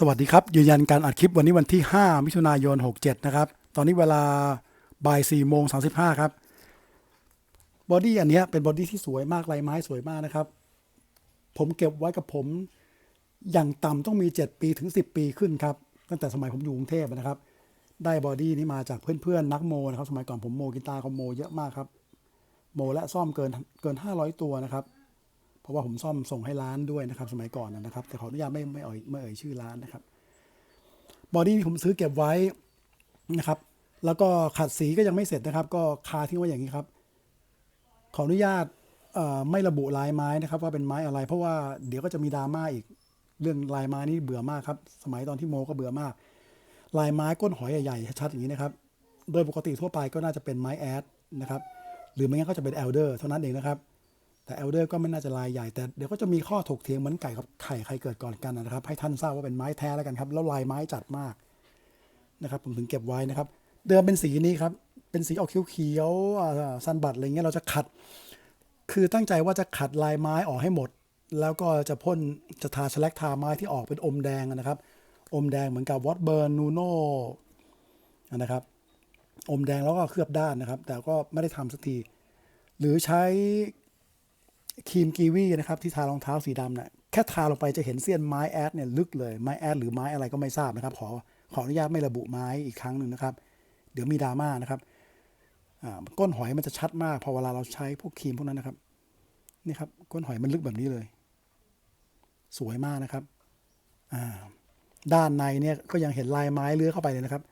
สวัสดีครับ ยืนยันการอัดคลิปวันนี้วันที่ 5 มิถุนายน 67 นะครับ ตอนนี้เวลาบ่าย4โมง35 ครับ บอดี้อันนี้เป็นบอดี้ที่สวยมากลายไม้สวยมากนะครับ ผมเก็บไว้กับผม อย่างต่ำต้องมี 7 ปีถึง 10 ปีขึ้นครับ ตั้งแต่สมัยผมอยู่กรุงเทพนะครับ ได้บอดี้นี้มาจากเพื่อนๆ นักโมนะครับ สมัยก่อนผมโมกีตาร์เขาโมเยอะมากครับ โมและซ่อมเกินเกิน 500 ตัวนะครับ ราะว่าผมซ่อมส่งให้ร้านด้วยนะครับสมัยก่อนนะครับ แต่ขออนุญาตไม่ไม่เอ่ยไม่เอ่ยชื่อร้านนะครับบอดี้ที่ผมซื้อเก็บไว้นะครับ แล้วก็ขัดสีก็ยังไม่เสร็จนะครับ ก็คาทิ้งไว้อย่างนี้ครับ ขออนุญาตไม่ระบุลายไม้นะครับ ว่าเป็นไม้อะไร เพราะว่าเดี๋ยวก็จะมีดราม่าอีกเรื่องลายไม้นี่เบื่อมากครับ สมัยตอนที่โมก็เบื่อมาก ลายไม้ก้นหอยใหญ่ๆชัดๆอย่างนี้นะครับ โดยปกติทั่วไปก็น่าจะเป็นไม้แอดนะครับ หรือไม่งั้นก็จะเป็นเอลเดอร์เท่านั้นเองนะครับ แต่เอลเดอร์ก็ไม่น่าจะลายใหญ่แต่เดี๋ยวก็จะมีข้อถกเถียงเหมือนไก่กับไข่ใครเกิดก่อนกันนะครับ ให้ท่านทราบว่าเป็นไม้แท้แล้วกันครับแล้วลายไม้จัดมากนะครับ ผมถึงเก็บไว้นะครับ เดิมเป็นสีนี้ครับ เป็นสีออกเขียวๆซันบัตอะไรเงี้ยเราจะขัด คือตั้งใจว่าจะขัดลายไม้ออกให้หมด แล้วก็จะพ่นจะทาสแลกทาไม้ที่ออกเป็นอมแดงนะครับ อมแดงเหมือนกับวอตเบิร์นนูโน่นะครับ อมแดงแล้วก็เคลือบด้านนะครับ แต่ก็ไม่ได้ทำสักทีหรือใช้ ครีมกีวีนะครับที่ทารองเท้าสีดำเนี่ยแค่ทาลงไปจะเห็นเสี้ยนไม้แอดเนี่ยลึกเลยไม้แอดหรือไม้อะไรก็ไม่ทราบนะครับ ขอขออนุญาตไม่ระบุไม้อีกครั้งหนึ่งนะครับ เดี๋ยวมีดราม่านะครับอ่าก้นหอยมันจะชัดมากพอเวลาเราใช้พวกครีมพวกนั้นนะครับนี่ครับก้นหอยมันลึกแบบนี้เลย สวยมากนะครับอ่าด้านในเนี่ยก็ยังเห็นลายไม้เลื้อยเข้าไปเลยนะครับ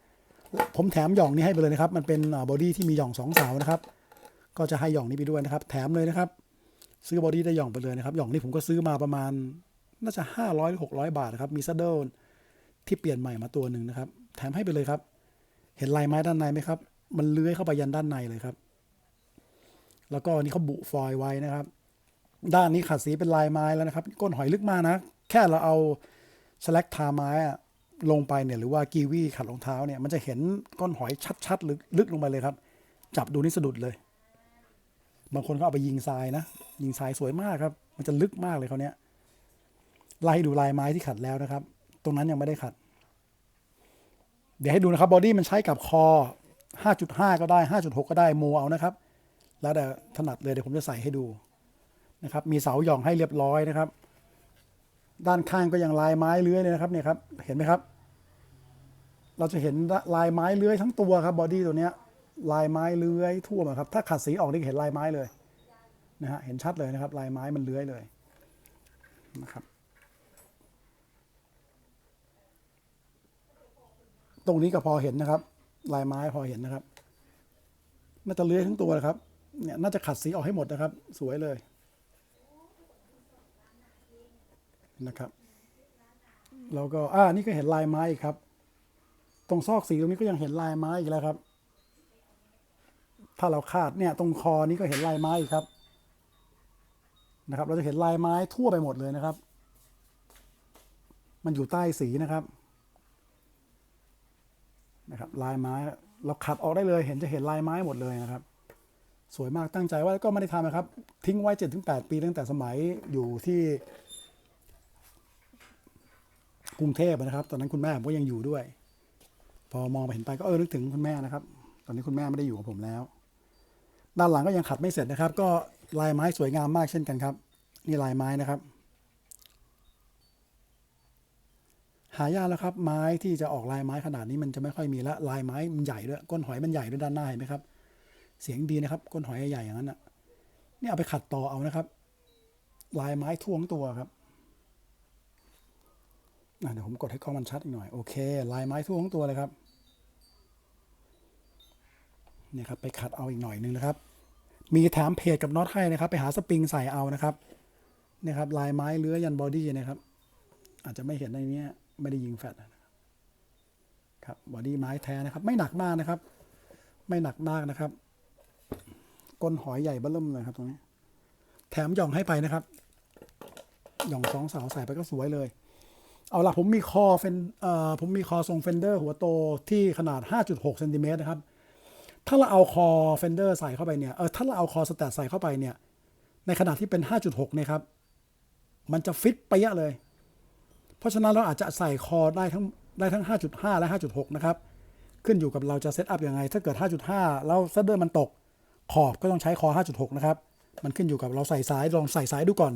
ผมแถมหย่องนี้ให้ไปเลยนะครับ มันเป็นบอดี้ที่มีหย่องสองเสานะครับ ก็จะให้หย่องนี้ไปด้วยนะครับ แถมเลยนะครับ ซื้อบอดี้ได้หย่องไปเลยนะครับหย่องนี้ผมก็ซื้อมาประมาณน่าจะห้าร้อยหกร้อยบาทนะครับ มีซัดเดิลที่เปลี่ยนใหม่มาตัวหนึ่งนะครับ แถมให้ไปเลยครับ เห็นลายไม้ด้านในไหมครับ มันเลื้อยเข้าไปยันด้านในเลยครับ แล้วก็อันนี่เขาบุฟอยไว้นะครับ ด้านนี้ขัดสีเป็นลายไม้แล้วนะครับ ก้นหอยลึกมากนะ แค่เราเอาสแลกทาไม้อะลงไปเนี่ยหรือว่ากีวีขัดรองเท้าเนี่ยมันจะเห็นก้อนหอยชัดๆลึกลึกลงไปเลยครับ จับดูนี่สะดุดเลย บางคนก็เอาไปยิงทรายนะ ยิงทรายสวยมากครับ มันจะลึกมากเลยเขาเนี้ยไล่ดูลายไม้ที่ขัดแล้วนะครับ ตรงนั้นยังไม่ได้ขัด เดี๋ยวให้ดูนะครับบอดี้มันใช้กับคอ 5.5 ก็ได้ 5.6 ก็ได้โมเอานะครับ แล้วแต่ถนัดเลยเดี๋ยวผมจะใส่ให้ดูนะครับ มีเสาหย่องให้เรียบร้อยนะครับ ด้านข้างก็ยังลายไม้เลื้อยเลยนะครับเนี่ยครับ เห็นไหมครับ เราจะเห็นลายไม้เลื้อยทั้งตัวครับบอดี้ตัวเนี้ยลายไม้เลื้อยทั่วมาครับ ถ้าขัดสีออกนี่เห็นลายไม้เลย นะฮะเห็นชัดเลยนะครับ ลายไม้มันเลื้อยเลยนะครับ ตรงนี้ก็พอเห็นนะครับ ลายไม้พอเห็นนะครับน่าจะเลื้อยทั้งตัวเลยครับเนี่ยน่าจะขัดสีออกให้หมดนะครับ สวยเลยนะครับแล้วก็อ่านี่ก็เห็นลายไม้อีกครับ ตรงซอกสีตรงนี้ก็ยังเห็นลายไม้อีกแล้วครับ ถ้าเราคาดเนี่ย ตรงคอนี้ก็เห็นลายไม้อีกครับ นะครับ เราจะเห็นลายไม้ทั่วไปหมดเลยนะครับ มันอยู่ใต้สีนะครับ นะครับ ลายไม้เราขัดออกได้เลย เห็นจะเห็นลายไม้หมดเลยนะครับ สวยมากตั้งใจว่าก็ไม่ได้ทำนะครับ ทิ้งไว้เจ็ดถึงแปดปีตั้งแต่สมัยอยู่ที่ กรุงเทพนะครับ ตอนนั้นคุณแม่ผมก็ยังอยู่ด้วย พอมองไปเห็นไปก็เออนึกถึงคุณแม่นะครับ ตอนนี้คุณแม่ไม่ได้อยู่กับผมแล้ว ด้านหลังก็ยังขัดไม่เสร็จนะครับ ก็ ลายไม้สวยงามมากเช่นกันครับ นี่ลายไม้นะครับ หายากแล้วครับ ไม้ที่จะออกลายไม้ขนาดนี้มันจะไม่ค่อยมีละลายไม้มันใหญ่ด้วยก้นหอยมันใหญ่ด้วยด้านหน้าเห็นไหมครับ เสียงดีนะครับ ก้นหอยใหญ่อย่างนั้นอะนี่เอาไปขัดต่อเอานะครับ ลายไม้ท่วงตัวครับเดี๋ยวผมกดให้กล้องมันชัดอีกหน่อย โอเค ลายไม้ท่วงตัวเลยครับเนี่ยครับ ไปขัดเอาอีกหน่อยนึงนะครับ มีแถมเพจกับน็อตให้นะครับ ไปหาสปริงใส่เอานะครับนี่ครับลายไม้เลื้อยันบอดี้นะครับ อาจจะไม่เห็นในนี้ไม่ได้ยิงแฟลชนะครับบอดี้ไม้แท้นะครับ ไม่หนักมากนะครับ ไม่หนักมากนะครับก้นหอยใหญ่เบ้อเริ่มเลยครับตรงนี้แถมหย่องให้ไปนะครับ หย่องสองเสาใส่ไปก็สวยเลย เอาล่ะผมมีคอเฟนเอ่อผมมีคอทรงเฟนเดอร์หัวโตที่ขนาด 5.6เซนติเมตรนะครับ ถ้าเราเอาคอเฟนเดอร์ใส่เข้าไปเนี่ย เออ ถ้าเราเอาคอสแตทใส่เข้าไปเนี่ย ในขนาดที่เป็น 5.6เนี่ยครับ มันจะฟิตไปเยอะเลย เพราะฉะนั้นเราอาจจะใส่คอได้ทั้งได้ทั้ง 5.5 และ 5.6 นะครับ ขึ้นอยู่กับเราจะเซตอัพยังไง ถ้าเกิด 5.5 แล้วเซตเดอร์มันตก ขอบก็ต้องใช้คอ 5.6 นะครับ มันขึ้นอยู่กับเราใส่สาย ลองใส่สายดูก่อน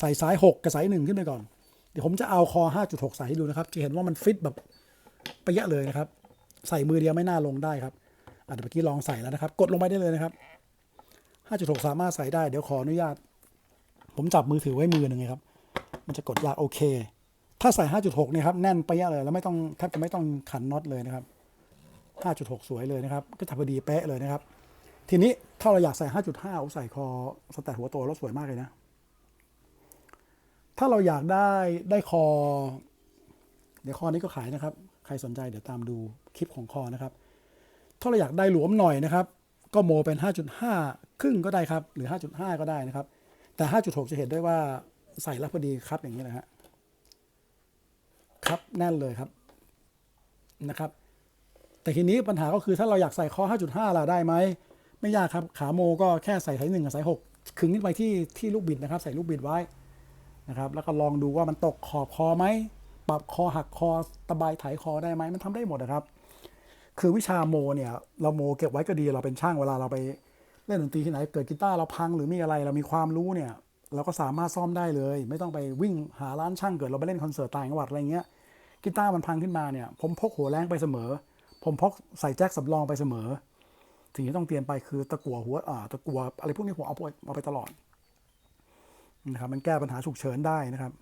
ใส่สาย 6 กับสาย 1 ขึ้นไปก่อน เดี๋ยวผมจะเอาคอ 5.6 ใส่ให้ดูนะครับ จะเห็นว่ามันฟิตแบบไปะยะเลยนะครับ ใส่มือเดียวไม่น่าลงได้ครับ อะเดี๋ยวเมื่อกี้ลองใส่แล้วนะครับ กดลงไปได้เลยนะครับ 5.6 สามารถใส่ได้ เดี๋ยวขออนุญาต ผมจับมือถือไว้มือหนึ่งครับ มันจะกดยากโอเค ถ้าใส่ 5.6 เนี่ยครับแน่นไปะยะเลยแล้วไม่ต้องแทบจะไม่ต้องขันน็อตเลยนะครับ 5.6 สวยเลยนะครับ ก็จะพอดีเป๊ะเลยนะครับ ทีนี้ถ้าเราอยากใส่ 5.5เอาใส่คอสแตทหัวโตแล้วสวยมากเลยนะ ถ้าเราอยากได้ได้คอ เดี๋ยวคอนี้ก็ขายนะครับ ใครสนใจเดี๋ยวตามดูคลิปของคอนะครับ ถ้าเราอยากได้หลวมหน่อยนะครับ ก็โมเป็น 5.5 ครึ่งก็ได้ครับ หรือ 5.5 ก็ได้นะครับ แต่ 5.6 จะเห็นได้ว่าใส่แล้วพอดีครับอย่างนี้นะฮะครับแน่นเลยครับนะครับ แต่ทีนี้ปัญหาก็คือถ้าเราอยากใส่คอ5.5 ล่ะได้ไหม ไม่ยากครับ ขาโมก็แค่ใส่สายหนึ่งกับสายหกขึงขึ้นไปที่ที่ลูกบิดนะครับ ใส่ลูกบิดไว้นะครับ แล้วก็ลองดูว่ามันตกขอบคอไหม ปรับคอหักคอตะไบไถคอได้ไหม มันทำได้หมดนะครับ คือวิชาโมเนี่ยเราโมเก็บไว้ก็ดีเราเป็นช่างเวลาเราไปเล่นดนตรีที่ไหนเกิดกีตาร์เราพังหรือมีอะไรเรามีความรู้เนี่ยเราก็สามารถซ่อมได้เลย ไม่ต้องไปวิ่งหาร้านช่างเกิดเราไปเล่นคอนเสิร์ตต่างจังหวัดอะไรเงี้ยกีตาร์มันพังขึ้นมาเนี่ยผมพกหัวแรงไปเสมอ ผมพกใส่แจ็คสำรองไปเสมอสิ่งที่ต้องเตรียมไปคือตะกั่วหัวอ่าตะกั่วอะไรพวกนี้ผมเอาไปเอาไปตลอดนะครับมันแก้ปัญหาฉุกเฉินได้นะครับ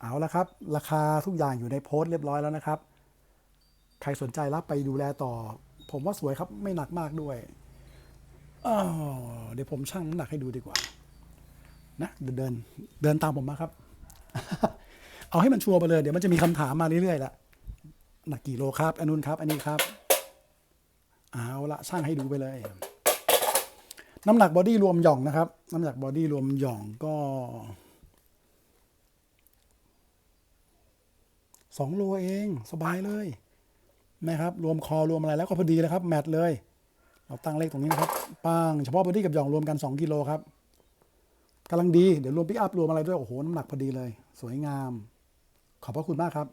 เอาละครับ ราคาทุกอย่างอยู่ในโพสต์เรียบร้อยแล้วนะครับ ใครสนใจรับไปดูแลต่อ ผมว่าสวยครับไม่หนักมากด้วยเดี๋ยวผมชั่งน้ำหนักให้ดูดีกว่า นะเดินเดินเดินตามผมมาครับ เอาให้มันชัวร์ไปเลย เดี๋ยวมันจะมีคำถามมาเรื่อยๆละหนักกี่โลครับ อันนู้นครับ อันนี้ครับเอาละช่างให้ดูไปเลย น้ำหนักบอดี้รวมหย่องนะครับ น้ำหนักบอดี้รวมหย่องก็สองโลเอง สบายเลย นะครับ รวมคอรวมอะไรแล้วก็พอดีเลยครับ แมทเลย เราตั้งเลขตรงนี้นะครับปังเฉพาะบอดี้กับหย่องรวมกัน 2 กิโลครับกำลังดี เดี๋ยวรวมปิกอัพรวมอะไรด้วย โอ้โห น้ำหนักพอดีเลย สวยงาม ขอบพระคุณมากครับ